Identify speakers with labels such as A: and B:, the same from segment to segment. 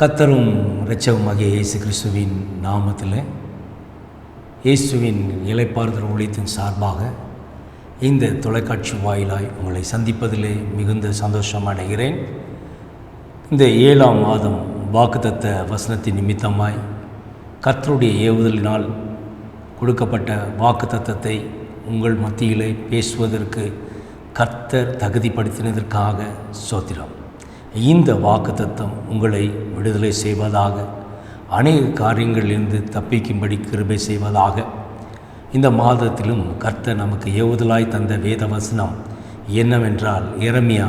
A: கத்தரும் இரட்சகமாகிய இயேசு கிறிஸ்துவின் நாமத்தில் இயேசுவின் இலைப்பாறுதல் ஊழியத்தின் சார்பாக இந்த தொலைக்காட்சி வாயிலாய் உங்களை சந்திப்பதிலே மிகுந்த சந்தோஷம் அடைகிறேன். இந்த ஏழாம் மாதம் வாக்குத்தத்த வசனத்தின் நிமித்தமாய் கர்த்தருடைய ஏவுதலினால் கொடுக்கப்பட்ட வாக்குத்தத்தத்தை உங்கள் மத்தியிலே பேசுவதற்கு கர்த்தர் தகுதிப்படுத்தினதற்காக சோத்திரம். இந்த வாக்குத்தத்தம் உங்களை விடுதலை செய்வதாக அநேக காரியங்களிலிருந்து தப்பிக்கும்படி கிருபை செய்வதாக. இந்த மாதத்திலும் கர்த்தர் நமக்கு ஏவுதலாய் தந்த வேத வசனம் என்னவென்றால் இரமியா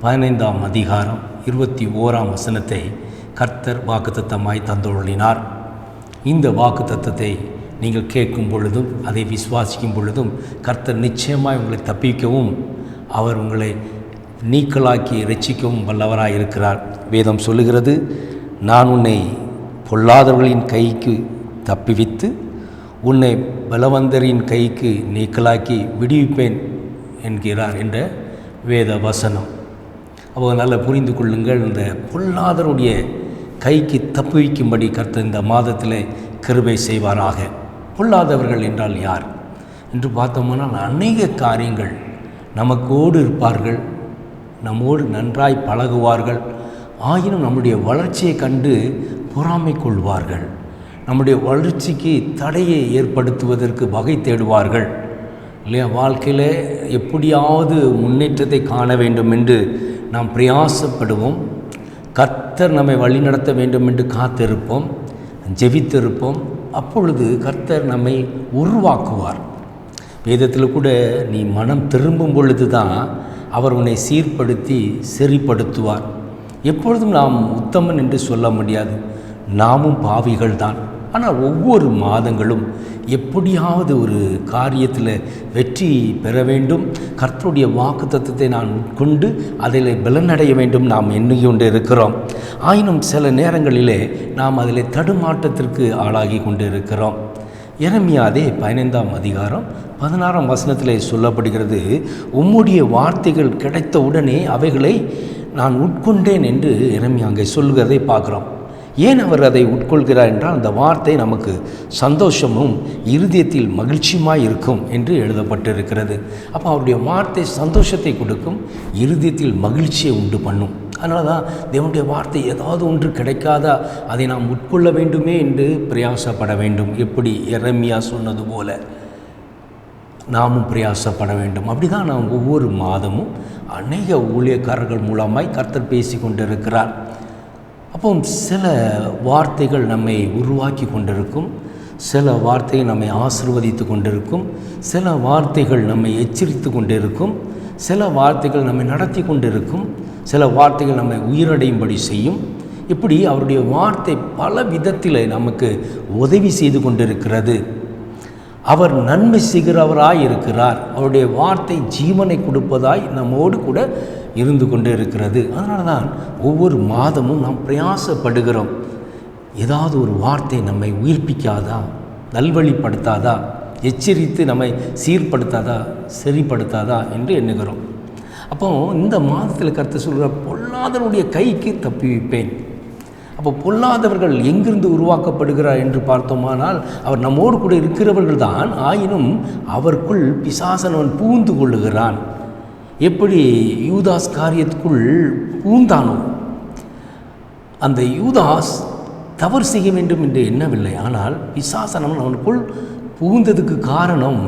A: பதினைந்தாம் அதிகாரம் இருபத்தி ஓராம் வசனத்தை கர்த்தர் வாக்குத்தத்தமாய் தந்தொழினார் இந்த வாக்குத்தத்தத்தை நீங்கள் கேட்கும் பொழுதும் அதை விசுவாசிக்கும் பொழுதும் கர்த்தர் நிச்சயமாய் உங்களை தப்பிக்கவும் அவர் உங்களை நீக்கலாக்கி ரட்சிக்கவும் வல்லவராக இருக்கிறார். வேதம் சொல்லுகிறது நான் உன்னை பொல்லாதவர்களின் கைக்கு தப்பிவித்து உன்னை பலவந்தரின் கைக்கு நீக்கலாக்கி விடுவிப்பேன் என்கிறார் என்ற வேத வசனம் அப்போ நல்லா புரிந்து கொள்ளுங்கள் இந்த பொல்லாதருடைய கைக்கு தப்புவிக்கும்படி கர்த்த இந்த மாதத்தில் கிருபை செய்வாராக. பொல்லாதவர்கள் என்றால் யார்? என்று பார்த்தோம்னா அநேக காரியங்கள் நமக்கோடு இருப்பார்கள். நம்மோடு நன்றாய் பழகுவார்கள். ஆயினும் நம்முடைய வளர்ச்சியை கண்டு பொறாமை கொள்வார்கள். நம்முடைய வளர்ச்சிக்கு தடையை ஏற்படுத்துவதற்கு வகை தேடுவார்கள். இல்லையா? வாழ்க்கையில் எப்படியாவது முன்னேற்றத்தை காண வேண்டும் என்று நாம் பிரயாசப்படுவோம். கர்த்தர் நம்மை வழிநடத்த வேண்டும் என்று காத்திருப்போம். ஜெபித்திருப்போம். அப்பொழுது கர்த்தர் நம்மை உருவாக்குவார். வேதத்தில் கூட நீ மனம் திரும்பும் பொழுது தான் அவர் உன்னை சீர்படுத்தி செறிப்படுத்துவார். எப்பொழுதும் நாம் உத்தமன் என்று சொல்ல முடியாது. நாமும் பாவிகள் தான். ஆனால் ஒவ்வொரு மாதங்களும் எப்படியாவது ஒரு காரியத்தில் வெற்றி பெற வேண்டும். கர்த்தருடைய வாக்கு தத்துவத்தை நான் உட்கொண்டு அதில் பலனடைய வேண்டும் நாம் எண்ணிக்கொண்டு இருக்கிறோம். ஆயினும் சில நேரங்களிலே நாம் அதில் தடுமாற்றத்திற்கு ஆளாகி கொண்டு இருக்கிறோம் எரமியாதே பதினைந்தாம் அதிகாரம் பதினாறாம் வசனத்திலே சொல்லப்படுகிறது உம்முடைய வார்த்தைகள் கிடைத்த உடனே அவைகளை நான் உட்கொண்டேன் என்று இறமி அங்கே சொல்கிறதை பார்க்குறோம். ஏன் அவர் அதை உட்கொள்கிறார் என்றால் அந்த வார்த்தை நமக்கு சந்தோஷமும் இருதயத்தில் மகிழ்ச்சியுமாய் இருக்கும் என்று எழுதப்பட்டிருக்கிறது. அப்போ அவருடைய வார்த்தை சந்தோஷத்தை கொடுக்கும் இருதயத்தில் மகிழ்ச்சியை உண்டு பண்ணும். அதனால தான் தேவனுடைய வார்த்தை ஏதாவது ஒன்று கிடைக்காதா அதை நாம் உட்கொள்ள வேண்டுமே என்று பிரயாசப்பட வேண்டும். எப்படி? எரமியா சொன்னது போல. நாமும் பிரயாசப்பட வேண்டும். அப்படி தான் நாம் ஒவ்வொரு மாதமும் அநேக ஊழியக்காரர்கள் மூலமாய் கர்த்தர் பேசி கொண்டிருக்கிறார். அப்போ சில வார்த்தைகள் நம்மை உருவாக்கி கொண்டிருக்கும். சில வார்த்தைகள் நம்மை ஆசிர்வதித்து கொண்டிருக்கும். சில வார்த்தைகள் நம்மை எச்சரித்து கொண்டிருக்கும். சில வார்த்தைகள் நம்மை நடத்தி கொண்டிருக்கும். சில வார்த்தைகள் நம்மை உயிரடையும்படி செய்யும். இப்படி அவருடைய வார்த்தை பல விதத்தில் நமக்கு உதவி செய்து கொண்டிருக்கிறது. அவர் நன்மை செய்கிறவராய் இருக்கிறார் அவருடைய வார்த்தை ஜீவனை கொடுப்பதாய் நம்மோடு கூட இருந்து கொண்டு இருக்கிறது அதனால தான் ஒவ்வொரு மாதமும் நாம் பிரயாசப்படுகிறோம். ஏதாவது ஒரு வார்த்தை நம்மை உயிர்ப்பிக்காதா? நல்வழிப்படுத்தாதா? எச்சரித்து நம்மை சீர்படுத்தாதா? சரிப்படுத்தாதா? என்று எண்ணுகிறோம். அப்போது இந்த மாதத்தில் கருத்து சொல்கிற பொல்லாதனுடைய கைக்கு தப்பி வைப்பேன். அப்போ பொல்லாதவர்கள் எங்கிருந்து உருவாக்கப்படுகிறார் என்று பார்த்தோமானால் அவர் நம்மோடு கூட இருக்கிறவர்கள் தான் ஆயினும் அவருக்குள் பிசாசனவன் பூந்து கொள்ளுகிறான். எப்படி? யூதாஸ் காரியத்துக்குள் பூந்தானோ? அந்த யூதாஸ் தவறு செய்ய வேண்டும் என்று எண்ணவில்லை. ஆனால் பிசாசனவன் அவனுக்குள் புகுந்ததுக்கு காரணம்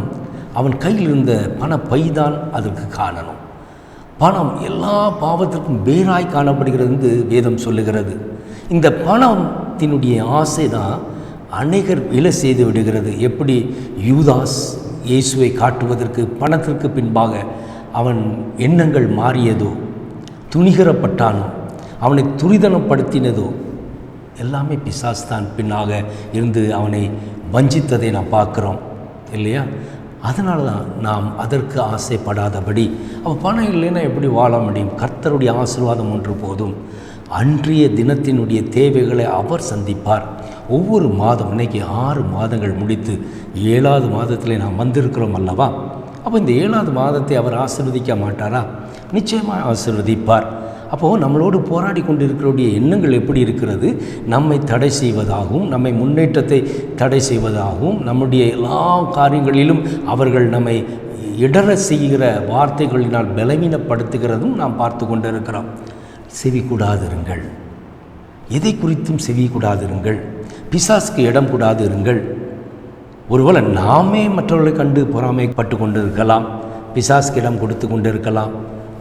A: அவன் கையில் இருந்த பண பைதான் அதற்கு காரணம். பணம் எல்லா பாவத்திற்கும் வேறாய் காணப்படுகிறது என்று வேதம் சொல்லுகிறது. இந்த பணத்தினுடைய ஆசை தான் அநேகர் விலை செய்து விடுகிறது. எப்படி யூதாஸ் இயேசுவை காட்டுவதற்கு பணத்திற்கு பின்பாக அவன் எண்ணங்கள் மாறியதோ துணிகரப்பட்டானோ அவனை துரிதனப்படுத்தினதோ எல்லாமே பிசாஸ் தான் பின்னாக இருந்து அவனை வஞ்சித்ததை நாம் பார்க்குறோம் இல்லையா? அதனால தான் நாம் அதற்கு ஆசைப்படாதபடி அவள் பணம் இல்லைன்னா எப்படி வாழ முடியும்? கர்த்தருடைய ஆசீர்வாதம் ஒன்று போதும். அன்றைய தினத்தினுடைய தேவைகளை அவர் சந்திப்பார். ஒவ்வொரு மாதம் இன்னைக்கு ஆறு மாதங்கள் முடித்து ஏழாவது மாதத்தில் நாம் வந்திருக்கிறோம் அல்லவா? அப்போ இந்த ஏழாவது மாதத்தை அவர் ஆசிர்வதிக்க மாட்டாரா? நிச்சயமாக ஆசீர்வதிப்பார். அப்போது நம்மளோடு போராடி கொண்டிருக்கிறோடைய எண்ணங்கள் எப்படி இருக்கிறது? நம்மை தடை செய்வதாகவும் நம்மை முன்னேற்றத்தை தடை செய்வதாகவும் நம்முடைய எல்லா காரியங்களிலும் அவர்கள் நம்மை இடர செய்கிற வார்த்தைகளினால் பலவீனப்படுத்துகிறதும் நாம் பார்த்து கொண்டிருக்கிறோம். செவி கூடாதிருங்கள் எதை குறித்தும் செவி கூடாதிருங்கள் இடம் இடம் கூடாதிருங்கள். ஒருவேளை நாமே மற்றவர்களை கண்டு பொறாமைப்பட்டு கொண்டு இருக்கலாம் இடம் கொடுத்து கொண்டு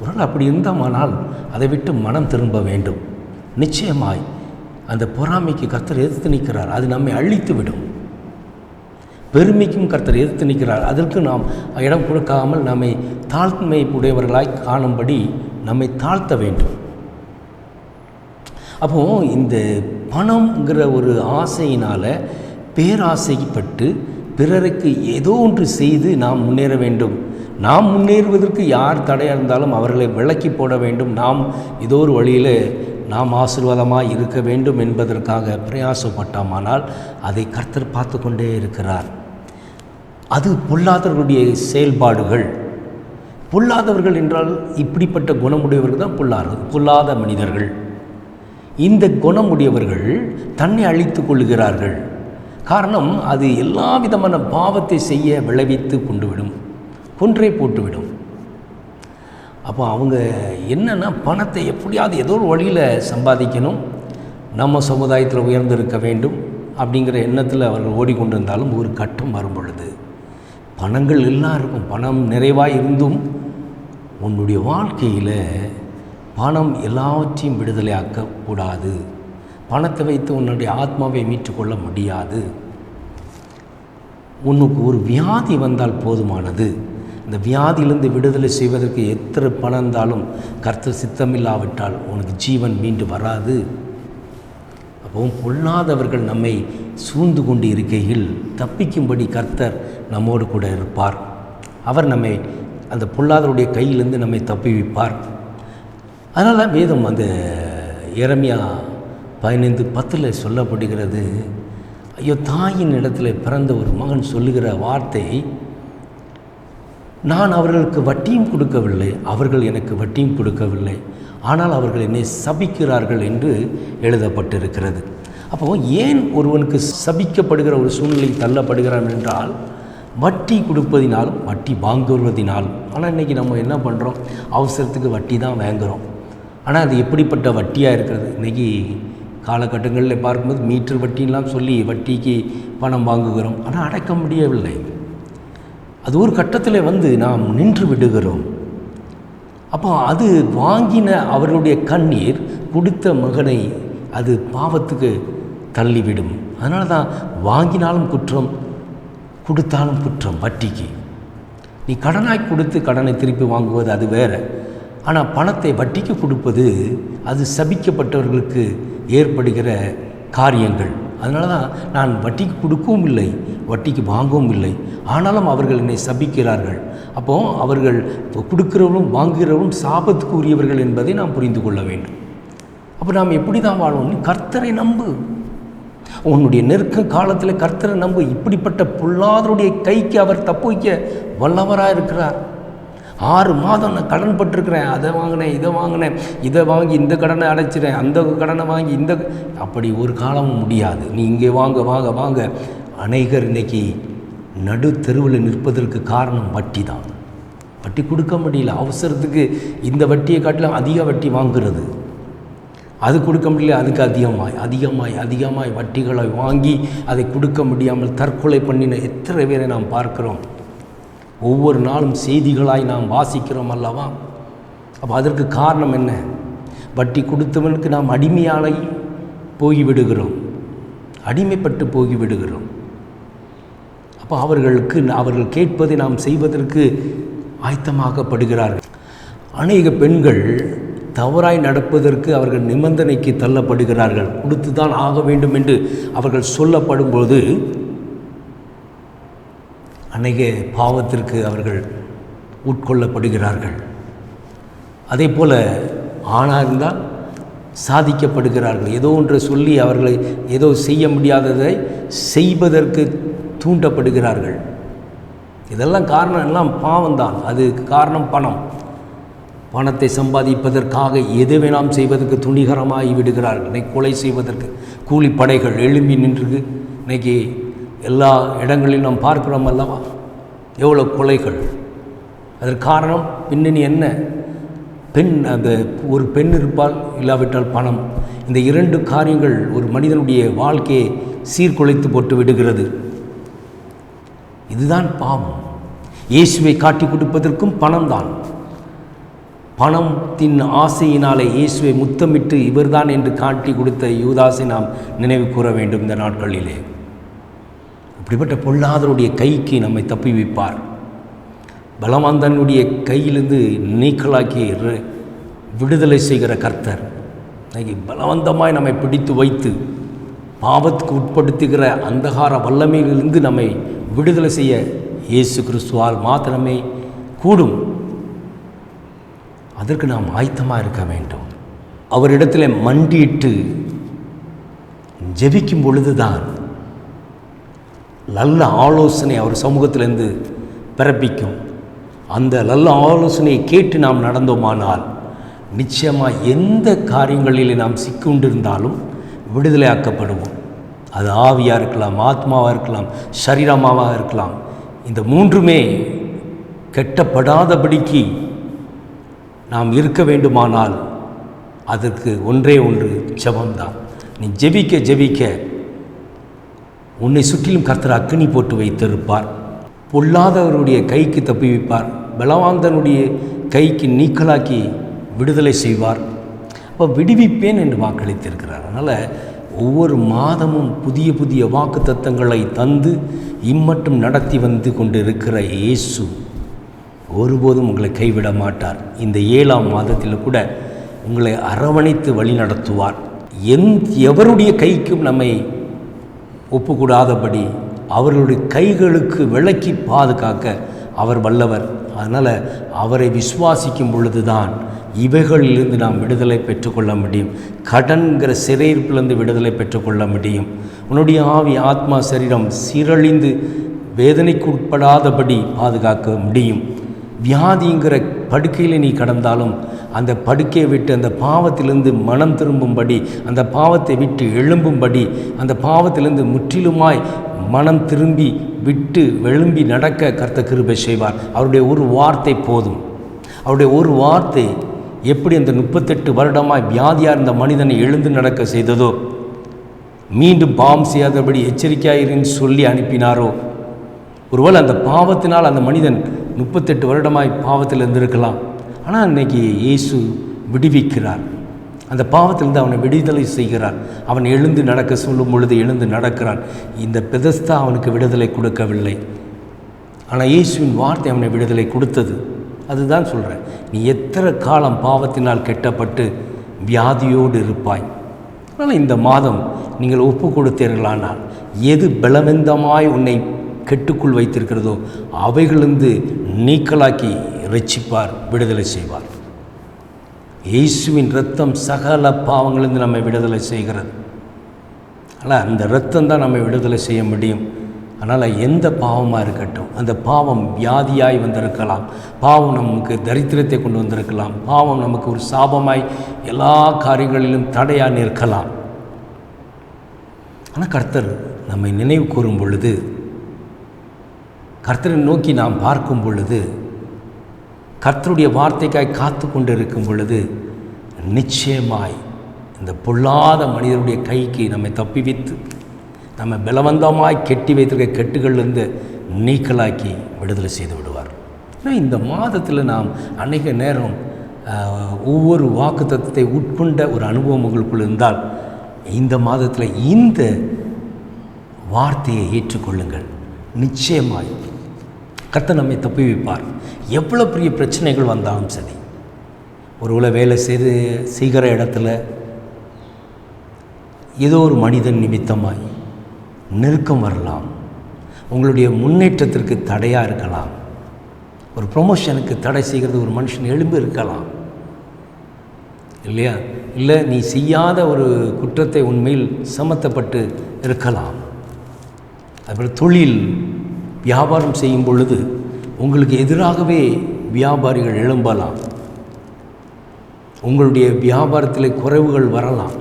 A: குரல் அப்படி இருந்தோமானால் அதை விட்டு மனம் திரும்ப வேண்டும். நிச்சயமாய் அந்த பொறாமைக்கு கர்த்தர் எதிர்த்து நிற்கிறார். அது நம்மை அழித்து விடும் பெருமைக்கும் கர்த்தர் எதிர்த்து நிற்கிறார். அதற்கு நாம் இடம் கொடுக்காமல் நம்மை தாழ்மை உடையவர்களாய் காணும்படி நம்மை தாழ்த்த வேண்டும். அப்போது இந்த பணம்ங்கிற ஒரு ஆசையினால் பேராசைப்பட்டு பிறருக்கு ஏதோ ஒன்று செய்து நாம் முன்னேற வேண்டும். நாம் முன்னேறுவதற்கு யார் தடையாக இருந்தாலும் அவர்களை விளக்கி போட வேண்டும். நாம் ஏதோ ஒரு வழியில் நாம் ஆசீர்வாதமாக இருக்க வேண்டும் என்பதற்காக பிரயாசப்பட்டோமானால் அதை கர்த்தர் பார்த்து கொண்டே இருக்கிறார். அது பொல்லாதவர்களுடைய செயல்பாடுகள். பொல்லாதவர்கள் என்றால் இப்படிப்பட்ட குணமுடையவர்கள் தான் பொல்லாத பொல்லாத மனிதர்கள். இந்த குணமுடையவர்கள் தன்னை அழித்து கொள்கிறார்கள் காரணம் அது எல்லா விதமான பாவத்தை செய்ய விளைவித்து கொண்டுவிடும். கொன்றே போட்டுவிடும். அப்போ அவங்க என்னென்னா பணத்தை எப்படியாவது ஏதோ ஒரு வழியில் சம்பாதிக்கணும். நம்ம சமுதாயத்தில் உயர்ந்திருக்க வேண்டும் அப்படிங்கிற எண்ணத்தில் அவர்கள் ஓடிக்கொண்டிருந்தாலும் ஒரு கட்டம் வரும் பொழுது. பணங்கள் எல்லாம் இருக்கும். பணம் நிறைவாக இருந்தும் உன்னுடைய வாழ்க்கையில் பணம் எல்லாவற்றையும் விடுதலையாக்கக்கூடாது. பணத்தை வைத்து உன்னுடைய ஆத்மாவை மீட்டுக்கொள்ள முடியாது. உனக்கு ஒரு வியாதி வந்தால் போதுமானது. இந்த வியாதியிலிருந்து விடுதலை செய்வதற்கு எத்தனை பணம் இருந்தாலும் கர்த்தர் சித்தமில்லாவிட்டால் உனக்கு ஜீவன் மீண்டு வராது. அப்போ பொல்லாதவர்கள் நம்மை சூழ்ந்து கொண்டு இருக்கையில் தப்பிக்கும்படி கர்த்தர் நம்மோடு கூட இருப்பார். அவர் நம்மை அந்த பொல்லாதவருடைய கையிலிருந்து நம்மை தப்பி வைப்பார். அதனால் வேதம் அந்த இறமையா பதினைந்து பத்தில் சொல்லப்படுகிறது ஐயோ தாயின் இடத்துல பிறந்த ஒரு மகன் சொல்லுகிற வார்த்தை நான் அவர்களுக்கு வட்டியும் கொடுக்கவில்லை அவர்கள் எனக்கு வட்டியும் கொடுக்கவில்லை. ஆனால் அவர்கள் என்னை சபிக்கிறார்கள் என்று எழுதப்பட்டிருக்கிறது. அப்போ ஏன் ஒருவனுக்கு சபிக்கப்படுகிற ஒரு சூழ்நிலை தள்ளப்படுகிறான் என்றால் வட்டி கொடுப்பதினாலும் வட்டி வாங்குவதினால். ஆனால் இன்றைக்கி நம்ம என்ன பண்ணுறோம் அவசரத்துக்கு வட்டி தான் வாங்குகிறோம் ஆனால் அது எப்படிப்பட்ட வட்டியாக இருக்கிறது? இன்றைக்கி காலகட்டங்களில் பார்க்கும்போது மீட்டர் வட்டின்லாம் சொல்லி வட்டிக்கு பணம் வாங்குகிறோம். ஆனால் அடைக்க முடியவில்லை. அது ஒரு கட்டத்தில் வந்து நாம் நின்று விடுகிறோம். அப்போ அது வாங்கின அவர்களுடைய கண்ணீர் கொடுத்த மகனை அது பாவத்துக்கு தள்ளிவிடும். அதனால தான் வாங்கினாலும் குற்றம் கொடுத்தாலும் குற்றம் வட்டிக்கு. நீ கடனாய் கொடுத்து கடனை திருப்பி வாங்குவது அது வேறு. ஆனால் பணத்தை வட்டிக்கு கொடுப்பது அது சபிக்கப்பட்டவர்களுக்கு ஏற்படுகிற காரியங்கள். அதனால தான் நான் வட்டிக்கு கொடுக்கவும் இல்லை வட்டிக்கு வாங்கவும் இல்லை. ஆனாலும் அவர்கள் என்னை சபிக்கிறார்கள். அப்போ அவர்கள் கொடுக்கிறவரும் வாங்குகிறவர்களும் சாபத்துக்கு உரியவர்கள் என்பதை நாம் புரிந்து கொள்ள வேண்டும். அப்போ நாம் எப்படி தான் வாழ்வோம் கர்த்தரை நம்பு. உன்னுடைய நெருக்க காலத்தில் கர்த்தரை நம்பு. இப்படிப்பட்ட பொல்லாதருடைய கைக்கு அவர் தப்பு வைக்க வல்லவராக இருக்கிறார். ஆறு மாதம் நான் கடன் பட்டிருக்கிறேன். அதை வாங்கினேன் இதை வாங்கினேன். இதை வாங்கி இந்த கடனை அடைச்சிறேன் அந்த கடனை வாங்கி இந்த அப்படி ஒரு காலமும் முடியாது. நீ இங்கே வாங்க வாங்க வாங்க. அநேகர் இன்னைக்கு நடு தெருவில் நிற்பதற்கு காரணம் வட்டி தான் வட்டி கொடுக்க முடியல. அவசரத்துக்கு இந்த வட்டியை காட்டிலும் அதிக வட்டி வாங்குறது. அது கொடுக்க முடியல அதுக்கு அதிகமாய் அதிகமாய் அதிகமாய் வட்டிகளை வாங்கி அதை கொடுக்க முடியாமல் தற்கொலை பண்ணின எத்தனை பேரை நாம் பார்க்கிறோம். ஒவ்வொரு நாளும் செய்திகளாய் நாம் வாசிக்கிறோம் அல்லவா? அப்போ அதற்கு காரணம் என்ன? வட்டி கொடுத்தவனுக்கு நாம் அடிமையாளை போய்விடுகிறோம் அடிமைப்பட்டு போகிவிடுகிறோம். அப்போ அவர்களுக்கு அவர்கள் கேட்பதை நாம் செய்வதற்கு ஆயத்தமாகப்படுகிறார்கள். அநேக பெண்கள் தவறாய் நடப்பதற்கு அவர்கள் நிபந்தனைக்கு தள்ளப்படுகிறார்கள். கொடுத்து தான் ஆக வேண்டும் என்று அவர்கள் சொல்லப்படும்போது அநேக பாவத்திற்கு அவர்கள் உட்கொள்ளப்படுகிறார்கள். அதே போல் ஆணாக இருந்தால் சாதிக்கப்படுகிறார்கள். ஏதோ ஒன்றை சொல்லி அவர்களை ஏதோ செய்ய முடியாததை செய்வதற்கு தூண்டப்படுகிறார்கள். இதெல்லாம் காரணம் எல்லாம் பாவம்தான். அதுக்கு காரணம் பணம். பணத்தை சம்பாதிப்பதற்காக எது வேணாம் செய்வதற்கு துணிகரமாகி விடுகிறார்கள். இன்னைக்கு கொலை செய்வதற்கு கூலிப்படைகள் எழும்பி நின்று இன்றைக்கி எல்லா இடங்களிலும் நாம் பார்க்கிறோம் அல்லவா? எவ்வளோ கொலைகள். அதற்கு காரணம் பின்னணி என்ன? பெண் அந்த ஒரு பெண் இருப்பால் இல்லாவிட்டால் பணம். இந்த இரண்டு காரியங்கள் ஒரு மனிதனுடைய வாழ்க்கையை சீர்குலைத்து போட்டு விடுகிறது. இதுதான் பாவம். இயேசுவை காட்டி கொடுப்பதற்கும் பணம்தான். பணத்தின் ஆசையினாலே இயேசுவை முத்தமிட்டு இவர்தான் என்று காட்டி கொடுத்த யூதாசை நாம் நினைவு கூற வேண்டும் இந்த நாட்களிலே. இப்படிப்பட்ட பொல்லாதருடைய கைக்கு நம்மை தப்பி வைப்பார். பலவந்தனுடைய கையிலிருந்து நீக்கலாக்கி விடுதலை செய்கிற கர்த்தர். இன்னைக்கு பலவந்தமாய் நம்மை பிடித்து வைத்து பாவத்துக்கு உட்படுத்துகிற அந்தகார வல்லமையிலிருந்து நம்மை விடுதலை செய்ய இயேசு கிறிஸ்துவால் மாத்திரமே கூடும். அதற்கு நாம் ஆயத்தமாக இருக்க வேண்டும். அவரிடத்தில் மண்டியிட்டு ஜெபிக்கும் பொழுதுதான் நல்ல ஆலோசனை அவர் சமூகத்திலிருந்து பிறப்பிக்கும். அந்த நல்ல ஆலோசனையை கேட்டு நாம் நடந்தோமானால் நிச்சயமாக எந்த காரியங்களில் நாம் சிக்கொண்டிருந்தாலும் விடுதலையாக்கப்படுவோம் அது ஆவியாக இருக்கலாம் ஆத்மாவாக இருக்கலாம் சரீரமாவாக இருக்கலாம். இந்த மூன்றுமே கெட்டப்படாதபடிக்கு நாம் இருக்க வேண்டுமானால் அதற்கு ஒன்றே ஒன்று ஜபம்தான். நீ ஜெபிக்க ஜெபிக்க. உன்னை சுற்றிலும் கர்த்தர் அக்கினி போட்டு வைத்திருப்பார். பொல்லாதவருடைய கைக்கு தப்பி வைப்பார். பலவாந்தனுடைய கைக்கு நீக்கலாக்கி விடுதலை செய்வார். அப்போ விடுவிப்பேன் என்று வாக்களித்திருக்கிறார். அதனால் ஒவ்வொரு மாதமும் புதிய புதிய வாக்கு தத்தங்களை தந்து இம்மட்டும் நடத்தி வந்து கொண்டு இருக்கிற இயேசு ஒருபோதும் உங்களை கைவிட மாட்டார். இந்த ஏழாம் மாதத்தில் கூட உங்களை அரவணைத்து வழி நடத்துவார். எந் எவருடைய கைக்கும் நம்மை ஒப்புக்கூடாதபடி அவர்களுடைய கைகளுக்கு விளக்கி பாதுகாக்க அவர் வல்லவர். அதனால் அவரை விசுவாசிக்கும் பொழுதுதான் இவைகளிலிருந்து நாம் விடுதலை பெற்றுக்கொள்ள முடியும். கடன்கிற சிறையிருப்பிலிருந்து விடுதலை பெற்றுக்கொள்ள முடியும். உன்னுடைய ஆவி ஆத்மா சரீரம் சீரழிந்து வேதனைக்கு உட்படாதபடி பாதுகாக்க முடியும். வியாதிங்கிற படுக்கையில் நீ கடந்தாலும் அந்த படுக்கையை விட்டு அந்த பாவத்திலிருந்து மனம் திரும்பும்படி அந்த பாவத்தை விட்டு எழும்பும்படி அந்த பாவத்திலிருந்து முற்றிலுமாய் மனம் திரும்பி விட்டு எழும்பி நடக்க கர்த்த கிருபை செய்வார். அவருடைய ஒரு வார்த்தை போதும். அவருடைய ஒரு வார்த்தை எப்படி அந்த முப்பத்தெட்டு வருடமாய் வியாதியாக இருந்த மனிதனை எழுந்து நடக்க செய்ததோ? மீண்டும் பாவம் செய்யாதபடி எச்சரிக்கையாயிருந்து சொல்லி அனுப்பினாரோ? ஒருவேளை அந்த பாவத்தினால் அந்த மனிதன் முப்பத்தெட்டு வருடமாய் பாவத்தில் இருந்திருக்கலாம். ஆனால் இன்னைக்கு இயேசு விடுவிக்கிறார். அந்த பாவத்திலிருந்து அவனை விடுதலை செய்கிறார். அவன் எழுந்து நடக்க சொல்லும் பொழுது எழுந்து நடக்கிறான். இந்த பெதஸ்தா அவனுக்கு விடுதலை கொடுக்கவில்லை. ஆனால் இயேசுவின் வார்த்தை அவனை விடுதலை கொடுத்தது. அதுதான் சொல்கிறேன் நீ எத்தனை காலம் பாவத்தினால் கெட்டப்பட்டு வியாதியோடு இருப்பாய்? ஆனால் இந்த மாதம் நீங்கள் ஒப்பு கொடுத்தீர்களானால் எது பலவந்தமாய் உன்னை கெட்டுக்குள் வைத்திருக்கிறதோ அவைகளிலிருந்து நீக்கலாக்கி ரட்சிப்பார் விடுதலை செய்வார். இயேசுவின் இரத்தம் சகல பாவங்களிலிருந்து நம்மை விடுதலை செய்கிறது. ஆனால் அந்த இரத்தம் தான் நம்மை விடுதலை செய்ய முடியும். அதனால் எந்த பாவமாக இருக்கட்டும் அந்த பாவம் வியாதியாய் வந்திருக்கலாம். பாவம் நமக்கு தரித்திரத்தை கொண்டு வந்திருக்கலாம். பாவம் நமக்கு ஒரு சாபமாய் எல்லா காரியங்களிலும் தடையாக நிற்கலாம். ஆனால் கர்த்தர் நம்மை நினைவு கூறும் பொழுது கர்த்தரை நோக்கி நாம் பார்க்கும் பொழுது கர்த்தருடைய வார்த்தைக்காய் காத்து கொண்டு இருக்கும் பொழுது நிச்சயமாய் இந்த பொல்லாத மனிதருடைய கைக்கு நம்மை தப்பிவித்து நம்ம பலவந்தமாய் கெட்டி வைத்திருக்க கெட்டுகளிலிருந்து நீக்கலாக்கி விடுதலை செய்து விடுவார். ஆனால் இந்த மாதத்தில் நாம் அநேக நேரம் ஒவ்வொரு வாக்கு தத்துவத்தை உட்கொண்ட ஒரு அனுபவம் உங்களுக்குள் இருந்தால் இந்த மாதத்தில் இந்த வார்த்தையை ஏற்றுக்கொள்ளுங்கள். நிச்சயமாய் கத்தை நம்மை தப்பி வைப்பார். எவ்வளோ பெரிய பிரச்சனைகள் வந்தாலும் சரி ஒருவேளை வேலை செய்து செய்கிற இடத்துல ஏதோ ஒரு மனிதன் நிமித்தமாய் நெருக்கம் வரலாம். உங்களுடைய முன்னேற்றத்திற்கு தடையாக இருக்கலாம். ஒரு ப்ரொமோஷனுக்கு தடை செய்கிறது ஒரு மனுஷன் எலும்பு இருக்கலாம். இல்லையா? இல்லை நீ செய்யாத ஒரு குற்றத்தை உண்மையில் சமத்தப்பட்டு இருக்கலாம். அதுபோல் தொழில் வியாபாரம் செய்யும் பொழுது உங்களுக்கு எதிராகவே வியாபாரிகள் எழும்பலாம். உங்களுடைய வியாபாரத்தில் குறைவுகள் வரலாம்.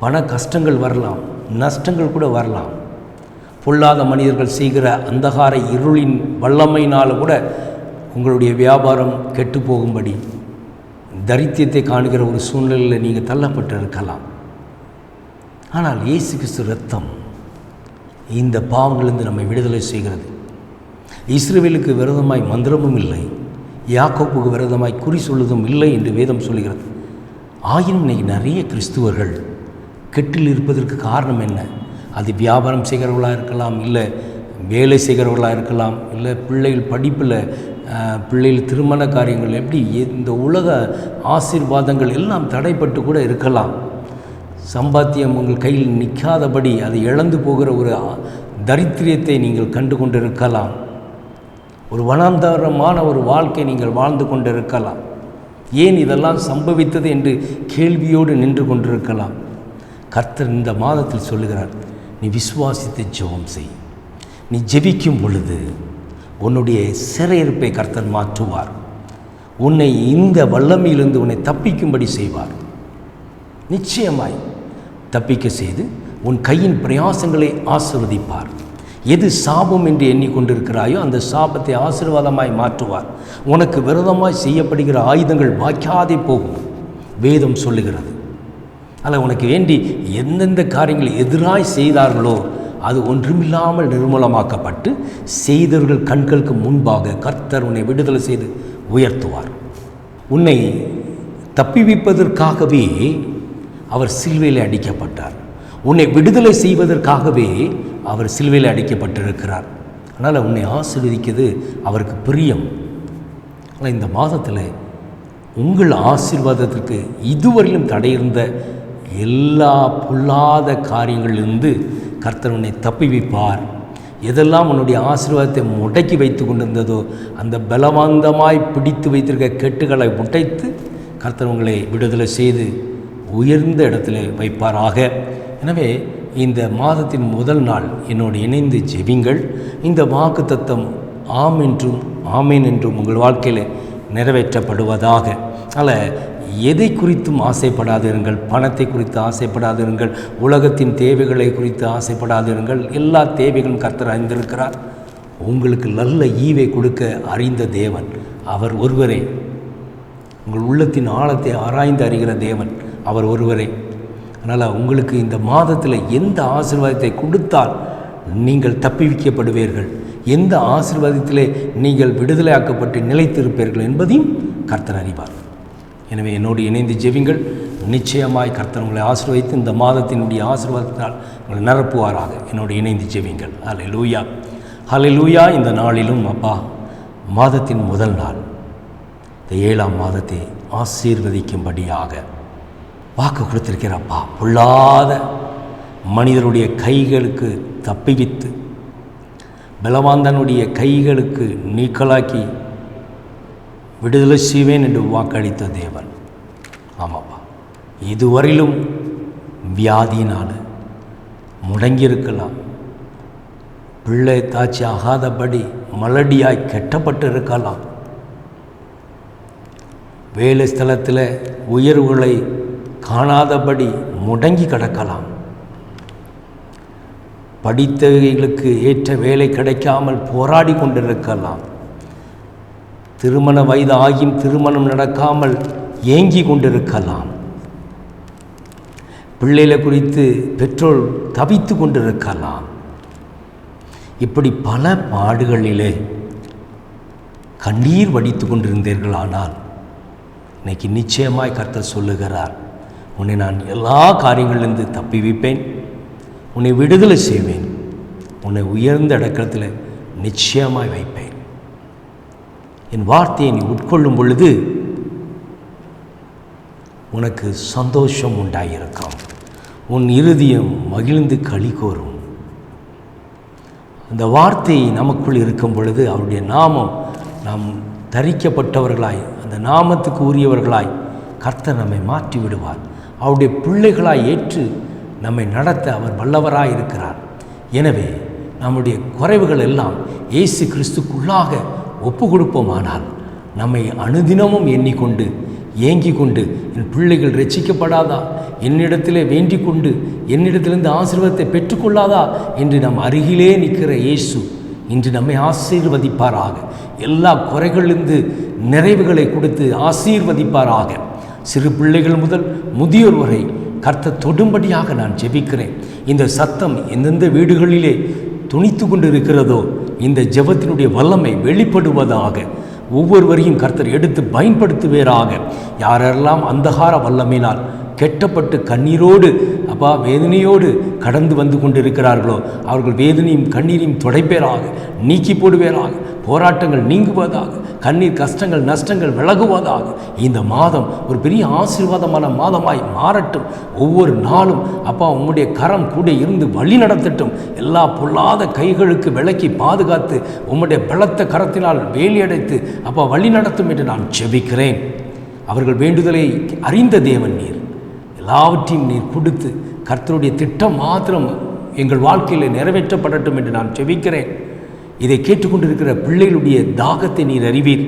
A: பண கஷ்டங்கள் வரலாம். நஷ்டங்கள் கூட வரலாம். பொல்லாத மனிதர்கள் செய்கிற அந்தகார இருளின் வல்லமையினால் கூட உங்களுடைய வியாபாரம் கெட்டு போகும்படி தரித்தியத்தை காணுகிற ஒரு சூழ்நிலையில் நீங்கள் தள்ளப்பட்டு இருக்கலாம் ஆனால் இயேசு கிறிஸ்து ரத்தம் இந்த பாவங்களிலிருந்து நம்மை விடுதலை செய்கிறது. இஸ்ரேவேலுக்கு விரதமாய் மந்திரமும் இல்லை யாக்கோப்புக்கு விரதமாய் குறி சொல்லுவதும் இல்லை என்று வேதம் சொல்கிறது ஆயினும் இன்னைக்கு நிறைய கிறிஸ்துவர்கள் கெட்டில் இருப்பதற்கு காரணம் என்ன? அது வியாபாரம் செய்கிறவர்களாக இருக்கலாம் இல்லை வேலை செய்கிறவர்களாக இருக்கலாம் இல்லை பிள்ளைகள் படிப்பில் பிள்ளைகள் திருமண காரியங்கள் எப்படி இந்த உலக ஆசீர்வாதங்கள் எல்லாம் தடைப்பட்டு கூட இருக்கலாம். சம்பாத்தியம் உங்கள் கையில் நிற்காதபடி அது இழந்து போகிற ஒரு தரித்திரியத்தை நீங்கள் கண்டு கொண்டிருக்கலாம். ஒரு வனாந்தரமான ஒரு வாழ்க்கை நீங்கள் வாழ்ந்து கொண்டிருக்கலாம். ஏன் இதெல்லாம் சம்பவித்தது என்று கேள்வியோடு நின்று கொண்டிருக்கலாம். கர்த்தர் இந்த மாதத்தில் சொல்லுகிறார் நீ விசுவாசித்து ஜெபம் செய். நீ ஜெபிக்கும் பொழுது உன்னுடைய சிறையிருப்பை கர்த்தர் மாற்றுவார். உன்னை இந்த வல்லமையிலிருந்து உன்னை தப்பிக்கும்படி செய்வார். நிச்சயமாய் தப்பிக்க செய்து உன் கையின் பிரயாசங்களை ஆசிர்வதிப்பார். எது சாபம் என்று எண்ணிக்கொண்டிருக்கிறாயோ அந்த சாபத்தை ஆசீர்வாதமாய் மாற்றுவார். உனக்கு விரதமாய் செய்யப்படுகிற ஆயுதங்கள் வாய்க்காதே போகும். வேதம் சொல்லுகிறது. அதில் உனக்கு வேண்டி எந்தெந்த காரியங்கள் எதிராய் செய்தார்களோ அது ஒன்றுமில்லாமல் நிர்மூலமாக்கப்பட்டு செய்தவர்கள் கண்களுக்கு முன்பாக கர்த்தர் உன்னை விடுதலை செய்து உயர்த்துவார். உன்னை தப்பிவிப்பதற்காகவே அவர் சிலுவையில் அடிக்கப்பட்டார். உன்னை விடுதலை செய்வதற்காகவே அவர் சிலுவையில் அடிக்கப்பட்டிருக்கிறார். அதனால் உன்னை ஆசீர்வதிக்கிறது அவருக்கு பிரியம். ஆனால் இந்த மாதத்தில் உங்கள் ஆசீர்வாதத்திற்கு இதுவரையிலும் தடையிருந்த எல்லா பொல்லாத காரியங்களிலிருந்து கர்த்தர் உன்னை தப்பிவிப்பார். எதெல்லாம் உன்னுடைய ஆசீர்வாதத்தை முடக்கி வைத்து கொண்டிருந்ததோ அந்த பலவந்தமாய் பிடித்து வைத்திருக்க கெட்டுகளை முட்டைத்து கர்த்தர் உங்களை விடுதலை செய்து உயர்ந்த இடத்துல வைப்பாராக. எனவே இந்த மாதத்தின் முதல் நாள் என்னோடு இணைந்து ஜெபிங்கள். இந்த வாக்கு தத்தம் ஆம் என்றும் ஆமேன் என்றும் உங்கள் வாழ்க்கையில் நிறைவேற்றப்படுவதாக. அதில் எதை குறித்தும் ஆசைப்படாதிருங்கள் பணத்தை குறித்து ஆசைப்படாதிருங்கள் உலகத்தின் தேவைகளை குறித்து ஆசைப்படாதிருங்கள் எல்லா தேவைகளும் கர்த்தர் அறிந்திருக்கிறார். உங்களுக்கு நல்ல ஈவை கொடுக்க அறிந்த தேவன் அவர் ஒருவரே. உங்கள் உள்ளத்தின் ஆழத்தை ஆராய்ந்து அறிகிற தேவன் அவர் ஒருவரே. அதனால் உங்களுக்கு இந்த மாதத்தில் எந்த ஆசீர்வாதத்தை கொடுத்தால் நீங்கள் தப்பிவிக்கப்படுவீர்கள்? எந்த ஆசீர்வாதத்திலே நீங்கள் விடுதலையாக்கப்பட்டு நிலைத்திருப்பீர்கள் என்பதையும் கர்த்தர் அறிவார். எனவே என்னோடு இணைந்து ஜெபிங்கள். நிச்சயமாய் கர்த்தர் உங்களை ஆசீர்வதித்து இந்த மாதத்தினுடைய ஆசீர்வாதத்தினால் உங்களை நிரப்புவாராக. என்னோடு இணைந்து ஜெபிங்கள். ஹலே லூயா ஹலே லூயா இந்த நாளிலும் அப்பா மாதத்தின் முதல் நாள். இந்த ஏழாம் மாதத்தை ஆசீர்வதிக்கும்படியாக வாக்கு கொடுத்திருக்கிறப்பா பொல்லாத மனிதருடைய கைகளுக்கு தப்பிவித்து பலவாந்தனுடைய கைகளுக்கு நீக்கலாக்கி விடுதலை செய்வேன் என்று வாக்களித்த தேவன். ஆமாப்பா. இதுவரையிலும் வியாதியினால் முடங்கியிருக்கலாம். பிள்ளை தாச்சி ஆகாதபடி மலடியாய் கெட்டப்பட்டு இருக்கலாம் வேலை ஸ்தலத்தில் உயர்வுகளை காணாதபடி முடங்கி கிடக்கலாம். படித்தவைகளுக்கு ஏற்ற வேலை கிடைக்காமல் போராடி கொண்டிருக்கலாம். திருமண வயது ஆகியும் திருமணம் நடக்காமல் ஏங்கி கொண்டிருக்கலாம். பிள்ளைகளை குறித்து பெற்றோர் தவித்து கொண்டிருக்கலாம். இப்படி பல பாடுகளிலே கண்ணீர் வடித்து கொண்டிருந்தீர்களானால் இன்னைக்கு நிச்சயமாய் கர்த்தர் சொல்லுகிறார் உன்னை நான் எல்லா காரியங்களிலிருந்து தப்பி வைப்பேன் உன்னை விடுதலை செய்வேன் உன்னை உயர்ந்த இடக்கத்தில் நிச்சயமாய் வைப்பேன். என் வார்த்தையை நீ உட்கொள்ளும் பொழுது உனக்கு சந்தோஷம் உண்டாயிருக்கும். உன் இருதயம் மகிழ்ந்து களி கோரும். அந்த வார்த்தை நமக்குள் இருக்கும் பொழுது அவருடைய நாமம் நாம் தரிக்கப்பட்டவர்களாய் அந்த நாமத்துக்கு உரியவர்களாய் கர்த்தர் நம்மை மாற்றி விடுவார். அவருடைய பிள்ளைகளாய் ஏற்று நம்மை நடத்த அவர் வல்லவராய் இருக்கிறார் எனவே நம்முடைய குறைவுகள் எல்லாம் இயேசு கிறிஸ்துக்குள்ளாக ஒப்பு கொடுப்போமானால் நம்மை அனுதினமும் எண்ணிக்கொண்டு ஏங்கி கொண்டு என் பிள்ளைகள் ரட்சிக்கப்படாதா? என்னிடத்திலே வேண்டிக் கொண்டு என்னிடத்திலிருந்து ஆசீர்வாதத்தை பெற்றுக்கொள்ளாதா? என்று நம் அருகிலே நிற்கிற இயேசு இன்று நம்மை ஆசீர்வதிப்பாராக. எல்லா குறைகளிலிருந்து நிறைவுகளை கொடுத்து ஆசீர்வதிப்பாராக. சிறு பிள்ளைகள் முதல் முதியோர் வரை கர்த்த தொடும்படியாக நான் ஜெபிக்கிறேன். இந்த சத்தம் எந்தெந்த வீடுகளிலே துணித்து கொண்டு இருக்கிறதோ இந்த ஜெபத்தினுடைய வல்லமை வெளிப்படுவதாக ஒவ்வொருவரையும் கர்த்தர் எடுத்து பயன்படுத்துவேராக. யாரெல்லாம் அந்தகார வல்லமையினால் கெட்டப்பட்டு கண்ணீரோடு அப்பா வேதனையோடு கடந்து வந்து கொண்டிருக்கிறார்களோ அவர்கள் வேதனையும் கண்ணீரையும் துடைப்பேராக நீக்கி போடுவேராக. போராட்டங்கள் நீங்குவதாக கண்ணீர் கஷ்டங்கள் நஷ்டங்கள் விலகுவதாக இந்த மாதம் ஒரு பெரிய ஆசீர்வாதமான மாதமாய் மாறட்டும். ஒவ்வொரு நாளும் அப்பா உம்முடைய கரம் கூட இருந்து வழி நடத்தட்டும். எல்லா பொல்லாத கைகளுக்கு விலக்கி பாதுகாத்து உம்முடைய பலத்த கரத்தினால் வேலியடைத்து அப்பா வழி நடத்தும் என்று நான் செபிக்கிறேன் அவர்கள் வேண்டுதலை அறிந்த தேவன் நீர். எல்லாவற்றையும் நீர் கொடுத்து கர்த்தருடைய திட்டம் மாத்திரம் எங்கள் வாழ்க்கையில் நிறைவேற்றப்படட்டும் என்று நான் செபிக்கிறேன் இதை கேட்டுக்கொண்டிருக்கிற பிள்ளைகளுடைய தாகத்தை நீர் அறிவீர்.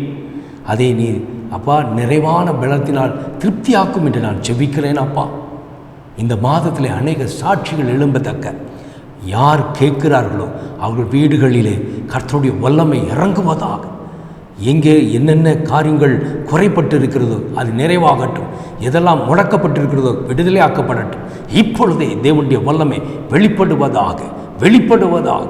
A: அதை நீர் அப்பா நிறைவான பலத்தினால் திருப்தியாக்கும் என்று நான் ஜெபிக்கிறேன் அப்பா. இந்த மாதத்தில் அநேக சாட்சிகள் எழும்பத்தக்க. யார் கேட்கிறார்களோ அவர்கள் வீடுகளிலே கர்த்தருடைய வல்லமை இறங்குவதாக. எங்கே என்னென்ன காரியங்கள் குறைப்பட்டு இருக்கிறதோ அது நிறைவாகட்டும். எதெல்லாம் முடக்கப்பட்டிருக்கிறதோ விடுதலை ஆக்கப்படட்டும் இப்பொழுதே தேவனுடைய வல்லமை வெளிப்படுவதாக வெளிப்படுவதாக.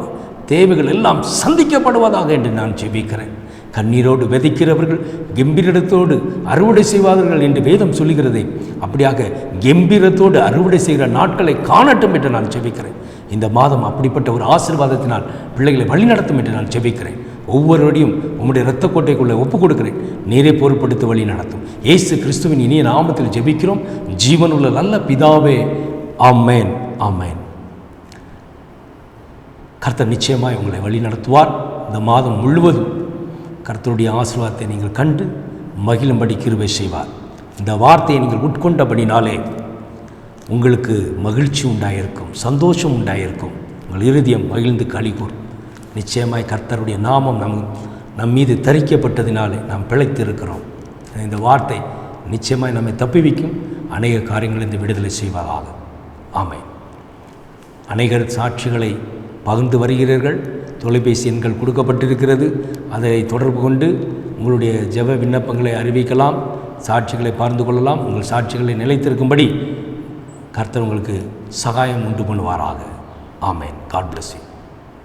A: தேவைகள் எல்லாம் சந்திக்கப்படுவதாக என்று நான் ஜெபிக்கிறேன். கண்ணீரோடு விதைக்கிறவர்கள் கம்பீரத்தோடு அறுவடை செய்வார்கள் என்று வேதம் சொல்லுகிறதே. அப்படியாக கம்பீரத்தோடு அறுவடை செய்கிற நாட்களை காணட்டும் என்று நான் ஜெபிக்கிறேன். இந்த மாதம் அப்படிப்பட்ட ஒரு ஆசீர்வாதத்தினால் பிள்ளைகளை வழிநடத்தும் என்று நான் ஜெபிக்கிறேன். ஒவ்வொருவரையும் உம்முடைய இரத்த கோட்டைக்குள்ளே ஒப்புக் கொடுக்கிறேன். நீரை பொருட்படுத்தி வழி நடத்தும். ஏசு கிறிஸ்துவின் இனிய நாமத்தில் ஜெபிக்கிறோம். ஜீவனுள்ள நல்ல பிதாவே. ஆமேன். ஆமேன். கர்த்தர் நிச்சயமாக உங்களை வழி நடத்துவார் இந்த மாதம் முழுவதும் கர்த்தருடைய ஆசீர்வாதத்தை நீங்கள் கண்டு மகிழும்படி கிருபை செய்வார். இந்த வார்த்தையை நீங்கள் உட்கொண்டபடினாலே உங்களுக்கு மகிழ்ச்சி உண்டாயிருக்கும் சந்தோஷம் உண்டாயிருக்கும். உங்கள் இருதயம் மகிழ்ந்து கழிகூர் நிச்சயமாய் கர்த்தருடைய நாமம் நம் நம் மீது தரிக்கப்பட்டதினாலே நாம் பிழைத்திருக்கிறோம். இந்த வார்த்தை நிச்சயமாய் நம்மை தப்பிவிக்கும் அநேக காரியங்களிலிருந்து விடுதலை செய்வதாக ஆமை அநேகர் சாட்சிகளை பகிர்ந்து வருகிறீர்கள். தொலைபேசி எண்கள் கொடுக்கப்பட்டிருக்கிறது. அதை தொடர்பு கொண்டு உங்களுடைய ஜெப விண்ணப்பங்களை அறிவிக்கலாம். சாட்சிகளை பகிர்ந்து கொள்ளலாம். உங்கள் சாட்சிகளை நிலைத்திருக்கும்படி கர்த்தர் உங்களுக்கு சகாயம் உண்டு பண்ணுவாராக. ஆமேன். God bless you